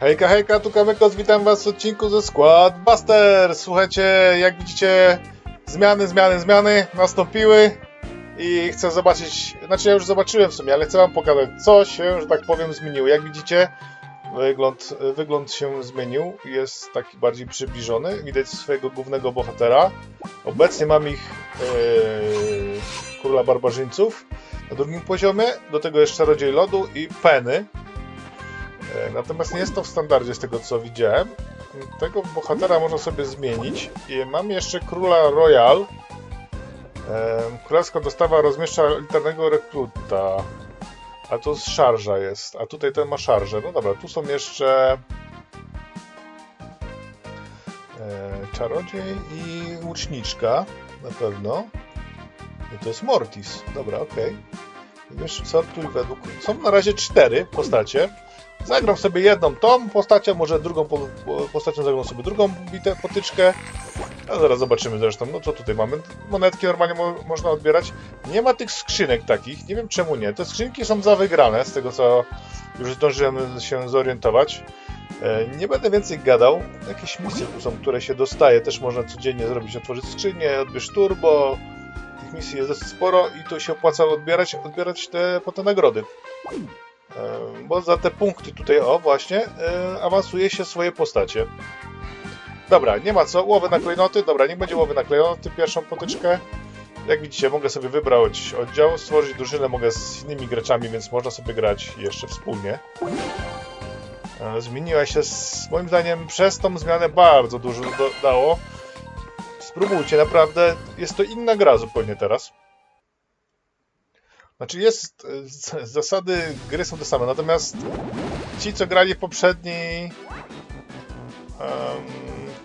Hejka, hejka, tu Kamykos, witam was w odcinku ze Squad Buster. Słuchajcie, jak widzicie, zmiany, zmiany, zmiany nastąpiły i chcę zobaczyć, znaczy ja już zobaczyłem w sumie, ale chcę wam pokazać, co się, że tak powiem, zmieniło. Jak widzicie, wygląd, wygląd się zmienił, jest taki bardziej przybliżony, widać swojego głównego bohatera. Obecnie mam ich yy, króla barbarzyńców na drugim poziomie, do tego jest czarodziej lodu i Penny. E, Natomiast nie jest to w standardzie z tego co widziałem. Tego bohatera można sobie zmienić. I mam jeszcze króla Royal. E, Królewska dostawa rozmieszcza liternego rekruta. A to z szarża jest. A tutaj ten ma szarżę. No dobra, tu są jeszcze e, czarodziej i łuczniczka. Na pewno. I to jest Mortis. Dobra, okej. Wiesz, sortuj według... Są na razie cztery postacie. Zagram sobie jedną tą postacią, może drugą po, po- postacią zagram sobie drugą bitę, potyczkę. A zaraz zobaczymy zresztą, no co tutaj mamy. Monetki normalnie mo można odbierać. Nie ma tych skrzynek takich, nie wiem czemu nie. Te skrzynki są za wygrane, z tego co już zdążyłem się zorientować. E, Nie będę więcej gadał. Jakieś misje tu są, które się dostaje. Też można codziennie zrobić, otworzyć skrzynię, odbierz turbo. Tych misji jest dosyć sporo i to się opłaca odbierać, odbierać te, po te nagrody. Bo za te punkty tutaj, o właśnie, e, awansuje się swoje postacie. Dobra, nie ma co. Łowy na klejnoty. Dobra, nie będzie łowy na klejnoty. Pierwszą potyczkę. Jak widzicie, mogę sobie wybrać oddział, stworzyć drużynę, mogę z innymi graczami, więc można sobie grać jeszcze wspólnie. E, Zmieniła się, z, moim zdaniem, przez tą zmianę bardzo dużo dało. Spróbujcie, naprawdę, jest to inna gra zupełnie teraz. Znaczy jest, e, zasady gry są te same, natomiast ci, co grali w poprzedniej em,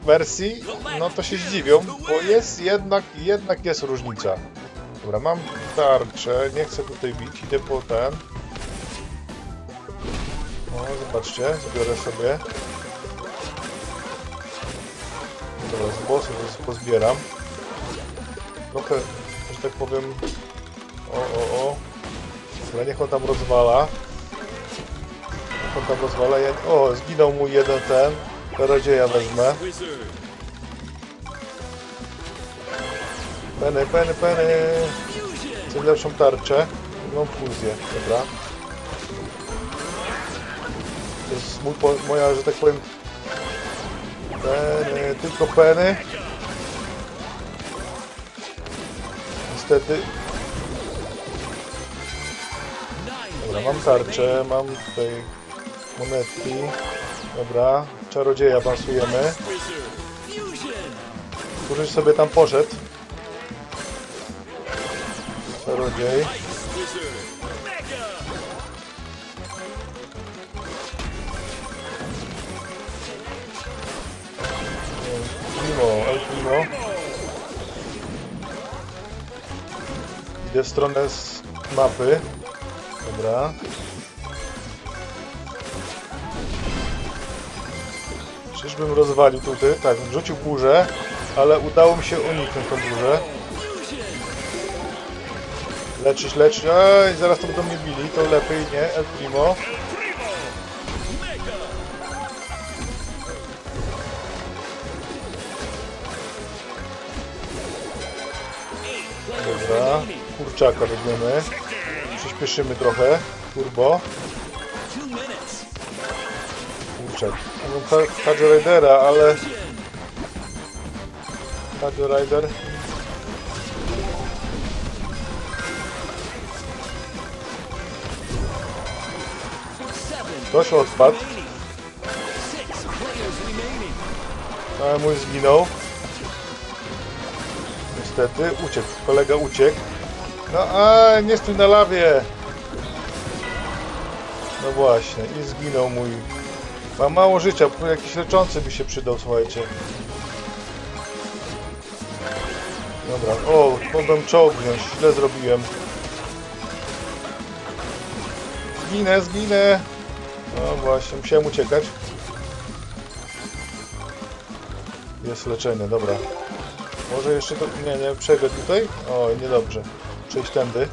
wersji, no to się zdziwią, bo jest jednak, jednak jest różnica. Dobra, mam tarczę, nie chcę tutaj bić, idę po ten. O, zobaczcie, zbiorę sobie. Dobra, z bossów pozbieram. Trochę, że tak powiem, o, o, o. Ale niech on tam rozwala. Niech on tam rozwala. Ja... O, zginął mu jeden ten. Czarodzieja wezmę. Peny, peny, peny. Chcę lepszą tarczę. Mam fuzję, dobra. To jest mój, moja, że tak powiem... Peny, tylko peny. Niestety Dobra, mam tarczę, mam tutaj monetki. Dobra, czarodzieja awansujemy. Któryś sobie tam poszedł. Czarodziej. Primo, El Primo. Idę w stronę z mapy. Dobra. Czyżbym rozwalił tutaj? Tak, rzucił burzę, ale udało mi się uniknąć tą burzę. Leczyć, leczyć. Ej, zaraz to będą mnie bili, to lepiej nie. El Primo. Dobra, kurczaka weźmiemy. Przyspieszymy trochę. Turbo. Kurczak. Mam Hadge Ridera, ale... Hadge Rider... Ktoś odpadł. Ale mój zginął. Niestety, uciekł. Kolega uciekł. No a nie stój na lawie. No właśnie, i zginął mój. Ma mało życia, jakiś leczący by się przydał, słuchajcie. Dobra, o, mogłem czołg wziąć, źle zrobiłem. Zginę, zginę. No właśnie, musiałem uciekać. Jest leczenie, dobra. Może jeszcze to... Nie, nie, przejdę tutaj? O, niedobrze. Przejść tędy.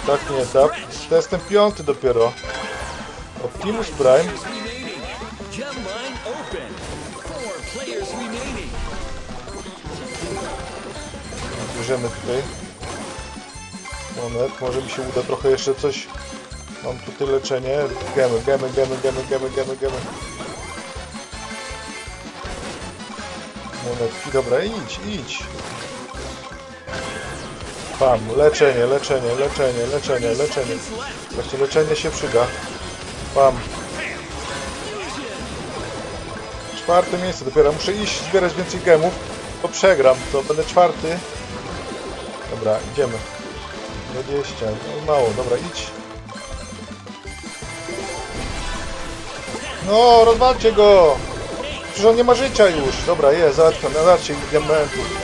Ostatni etap. To jestem piąty dopiero. Optimus Prime. Bierzemy tutaj monet. Może mi się uda trochę jeszcze coś. Mam tutaj leczenie. Gemy, gemy, gemy, gemy, gemy, gemy, gemy. Monetki, dobra, idź, idź. Pam, leczenie, leczenie, leczenie, leczenie, leczenie. Właśnie leczenie się przyda. Pam. Czwarte miejsce, dopiero muszę iść zbierać więcej gemów, to przegram, to będę czwarty. Dobra, idziemy. 20, no mało, dobra, idź. No, rozwalcie go! Przecież on nie ma życia już. Dobra, jest, załatwione, zobaczcie ile diamentów.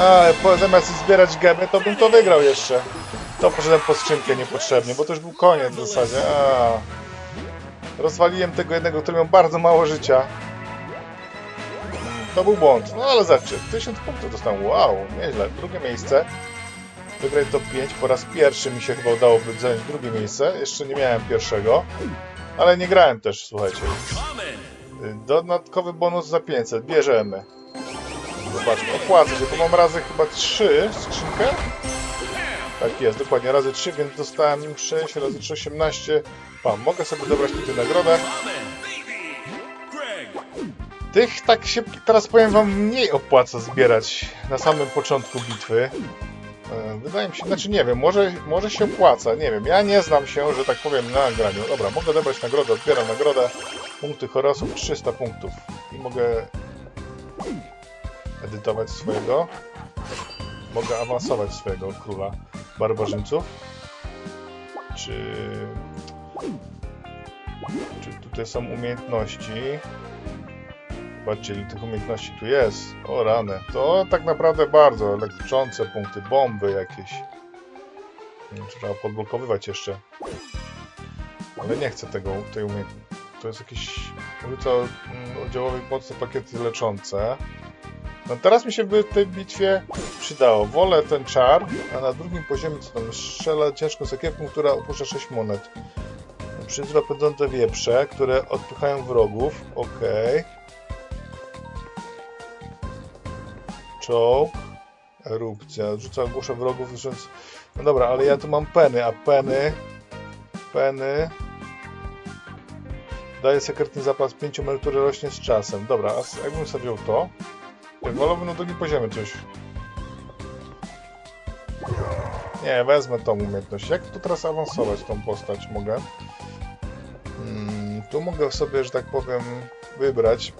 A, po, zamiast zbierać gemy, to bym to wygrał jeszcze. To poszedłem po skrzynkę niepotrzebnie, bo to już był koniec w zasadzie. A. Rozwaliłem tego jednego, który miał bardzo mało życia. To był błąd. No ale zobaczcie, 1000 punktów dostałem. Wow, nieźle. Drugie miejsce. Wygrać top 5. Po raz pierwszy mi się chyba udało zająć drugie miejsce. Jeszcze nie miałem pierwszego. Ale nie grałem też, słuchajcie. Dodatkowy bonus za 500. Bierzemy. Zobaczmy, opłaca się, bo mam razy chyba 3 skrzynkę. Tak jest, dokładnie, razy 3, więc dostałem 6, razy 3, 18. Pan, mogę sobie dobrać tutaj nagrodę. Tych tak się teraz powiem wam mniej opłaca zbierać na samym początku bitwy. E, Wydaje mi się, znaczy nie wiem, może, może się opłaca, nie wiem. Ja nie znam się, że tak powiem, na graniu. Dobra, mogę odebrać nagrodę, odbieram nagrodę. Punkty Horosów 300 punktów. I mogę edytować swojego. Mogę awansować swojego króla barbarzyńców. Czy... Czy tutaj są umiejętności? Patrzcie, ile tych umiejętności tu jest. O rany. To tak naprawdę bardzo leczące punkty, bomby jakieś. Trzeba podblokowywać jeszcze. Ale nie chcę tego, tej umiejętności. To jest jakieś ulica mm, oddziałowej mocne pakiety leczące. No teraz mi się by w tej bitwie przydało. Wolę ten czar, a na drugim poziomie co tam strzela ciężką sakiewką, która opuszcza 6 monet. Przyzwa pędzące wieprze, które odpychają wrogów. Okej. Czołg. Erupcja. Rzuca ogłusza wrogów, rzucając... No dobra, ale ja tu mam peny, a peny... Peny... Daje sekretny zapas 5 emerytury rośnie z czasem. Dobra, a jakbym sobie to... Jak wolałbym na drugim poziomie coś... Nie, wezmę tą umiejętność. Jak tu teraz awansować tą postać mogę? Mm, tu mogę sobie, że tak powiem, wybrać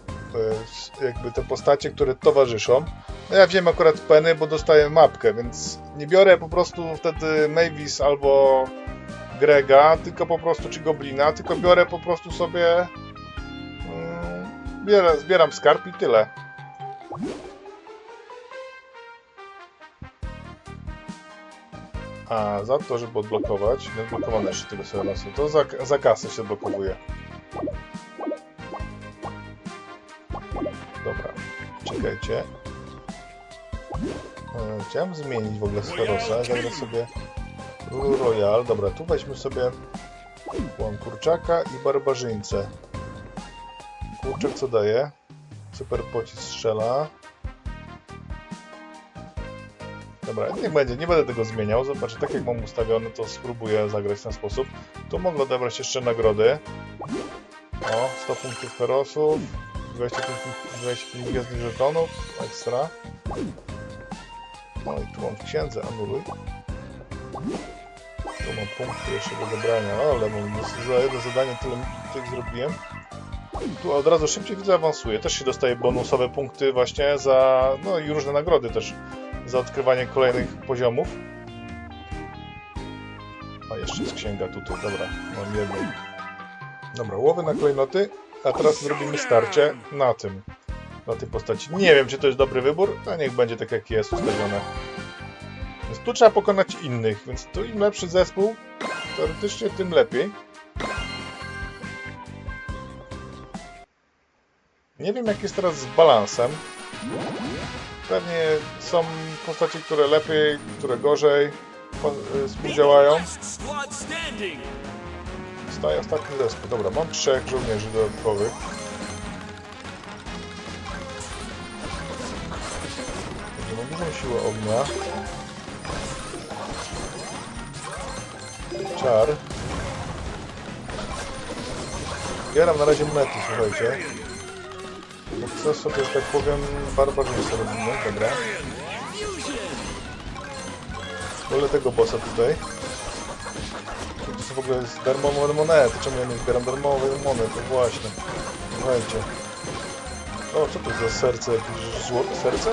e, jakby te postacie, które towarzyszą. No ja wiem akurat Penny, bo dostaję mapkę, więc nie biorę po prostu wtedy Mavis albo Grega, tylko po prostu, czy Goblina, tylko biorę po prostu sobie mm, zbieram skarb i tyle. A za to, żeby odblokować, odblokowane jeszcze tego sobie lasu, to za, za kasę się odblokowuje. Dobra, czekajcie. E, Chciałem zmienić w ogóle Sferosa, zagrać sobie Royal. Dobra, tu weźmy sobie Łam kurczaka i barbarzyńcę. Kurczak co daje? Super pocisk strzela. Dobra, niech będzie, nie będę tego zmieniał. Zobacz, tak jak mam ustawione, to spróbuję zagrać w ten sposób. Tu mogę odebrać jeszcze nagrody. O, 100 punktów herosów, 25, 25 gwiazdnych żetonów, ekstra. No i tu mam w księdze, anuluj. Tu mam punkty jeszcze do dobrania, ale mam za jedno zadanie tyle tych zrobiłem. Tu od razu szybciej widzę awansuję. Też się dostaje bonusowe punkty właśnie za, no i różne nagrody też za odkrywanie kolejnych poziomów. A jeszcze jest księga tutaj, dobra, mam jedną. Dobra, łowy na klejnoty, a teraz zrobimy starcie na tym, na tej postaci. Nie wiem, czy to jest dobry wybór, a niech będzie tak, jak jest ustawione. Więc tu trzeba pokonać innych, więc tu im lepszy zespół, teoretycznie tym lepiej. Nie wiem, jak jest teraz z balansem. Pewnie są postacie, które lepiej, które gorzej y, współdziałają. Staje ostatni zespół. Dobra, mam trzech żołnierzy dodatkowych. Dobrze, mam dużą siłę ognia. Czar. Zbieram na razie monety, słuchajcie. Bo chcę sobie, tak powiem, barbarzyńcę robimy, dobra. Wolę tego bossa tutaj. To są w ogóle darmowe monety. Czemu ja nie zbieram darmowe monety? Właśnie. Słuchajcie. O, co to za serce? Jakieś serce?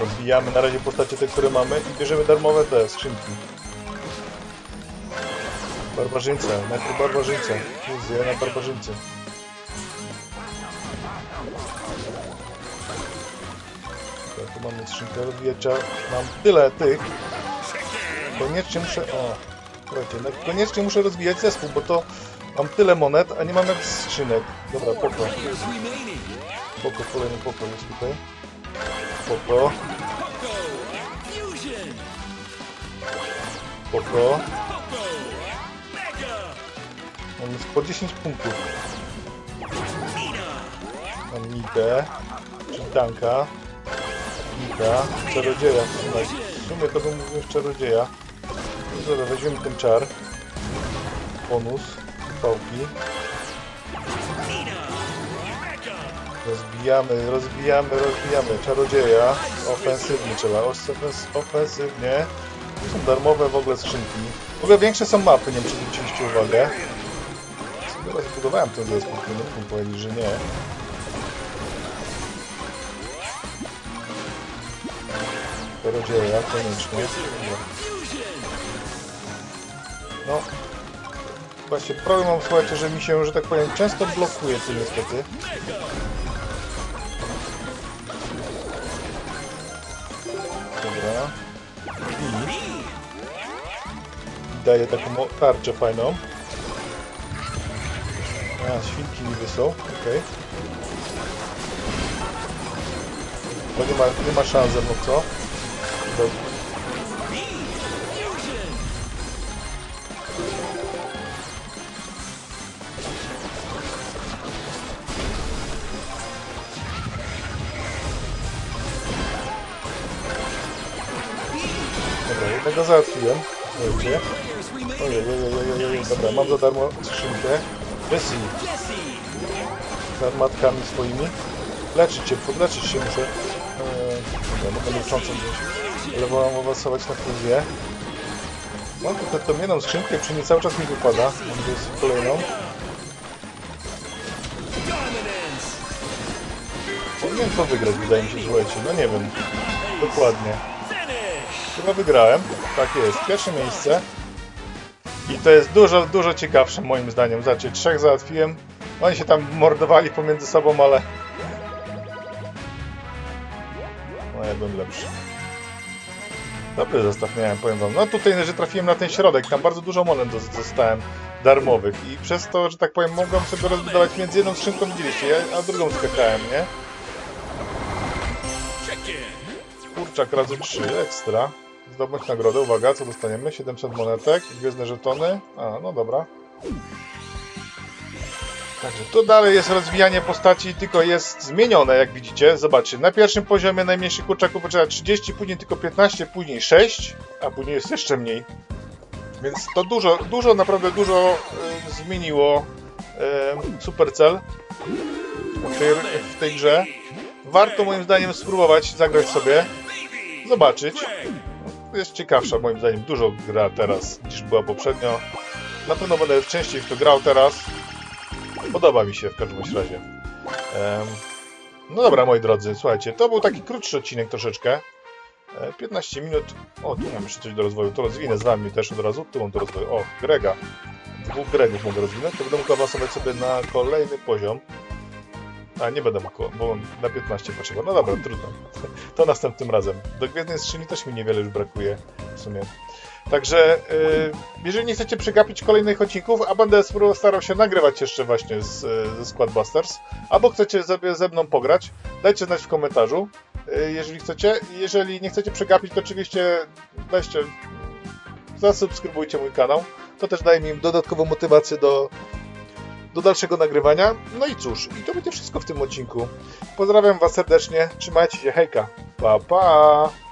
Rozbijamy na razie postacie te, które mamy i bierzemy darmowe te skrzynki. Barbarzyńca. Najpierw barbarzyńca. Fuzja na barbarzyńcy. Tak, tu mamy skrzynkę rozwijacza. Mam tyle tych. Koniecznie muszę... O, słuchajcie, no, koniecznie muszę rozwijać zespół, bo to mam tyle monet, a nie mam jak skrzynek. Dobra, poko. Players remaining. Poko, kolejny poko jest tutaj. Poko, Pogo. Fusion. poko. Pogo. Mega. Mamy po 10 punktów. Mam Nikę, czyli tanka. Nika, czarodzieja. w sumie. To bym mówił czarodzieja. No Dobra, weźmiemy ten czar. Bonus, pałki. Rozbijamy, rozbijamy, rozbijamy. Czarodzieja. Ofensywnie trzeba, ofens ofensywnie. Tu są darmowe w ogóle skrzynki. W ogóle większe są mapy, nie wiem czy zwróciliście uwagę. Sobie rozbudowałem ten zespół, nie mógł powiedzieć, że nie. Czarodzieja, koniecznie. No. Właśnie problem mam, słuchajcie, że mi się, że tak powiem, często blokuje to niestety. Daje taką tarczę fajną. A, świnki niby są, okej. To nie ma, nie ma szans ze mną, co? Do, Fusion. dobra, jednego załatwiłem. Remaining. Ojej, ojej, ojej, ojej, dobra, mam za darmo skrzynkę. Jessie, z armatkami swoimi. Leczyć się, podleczyć się muszę. Eee, dobra, mogę leczącą wziąć. Ale wolę awansować na fuzję. Mam tutaj tą jedną skrzynkę, przy niej cały czas mi wypada. Mam tu kolejną. Powinien to wygrać, wydaje mi się, słuchajcie. No nie wiem. Dokładnie. Chyba wygrałem. Tak jest. Pierwsze miejsce. I to jest dużo, dużo ciekawsze moim zdaniem. Zobaczcie, trzech załatwiłem. Oni się tam mordowali pomiędzy sobą, ale... No ja byłem lepszy. Dobry zestaw miałem, powiem wam. No tutaj, że trafiłem na ten środek, tam bardzo dużo monet dos- dostałem darmowych i przez to, że tak powiem, mogłem sobie rozbudować między jedną skrzynką, widzieliście, a drugą skakałem, nie? Kurczak razy 3, ekstra. Zdobądź nagrodę, uwaga, co dostaniemy? 700 monetek, gwiezdne żetony. A, no dobra. Także tu dalej jest rozwijanie postaci, tylko jest zmienione, jak widzicie. Zobaczcie, na pierwszym poziomie najmniejszy kurczaku potrzeba 30, później tylko 15, później 6, a później jest jeszcze mniej. Więc to dużo, dużo, naprawdę dużo y, zmieniło y, Supercell w tej, w tej grze. Warto moim zdaniem spróbować zagrać sobie, zobaczyć. Jest ciekawsza moim zdaniem, dużo gra teraz niż była poprzednio. Na pewno będę częściej w to grał teraz. Podoba mi się w każdym razie. Em, no dobra, moi drodzy, słuchajcie, to był taki krótszy odcinek troszeczkę. E, 15 minut. O, tu mam jeszcze coś do rozwoju. To rozwinę z wami też od razu. Tu mam do rozwoju. O, Grega. Dwóch Gregów mogę rozwinąć. To będę mógł awansować sobie na kolejny poziom. A, nie będę mógł, bo na 15 potrzeba. No dobra, trudno. To następnym razem. Do Gwiezdnej Skrzyni też mi niewiele już brakuje w sumie. Także y, jeżeli nie chcecie przegapić kolejnych odcinków, a będę starał się nagrywać jeszcze właśnie z, y, ze Squadbusters, albo chcecie sobie ze mną pograć, dajcie znać w komentarzu, y, jeżeli chcecie. Jeżeli nie chcecie przegapić, to oczywiście weźcie, zasubskrybujcie mój kanał. To też daje mi dodatkową motywację do, do dalszego nagrywania. No i cóż, i to będzie wszystko w tym odcinku. Pozdrawiam Was serdecznie, trzymajcie się, hejka, pa pa!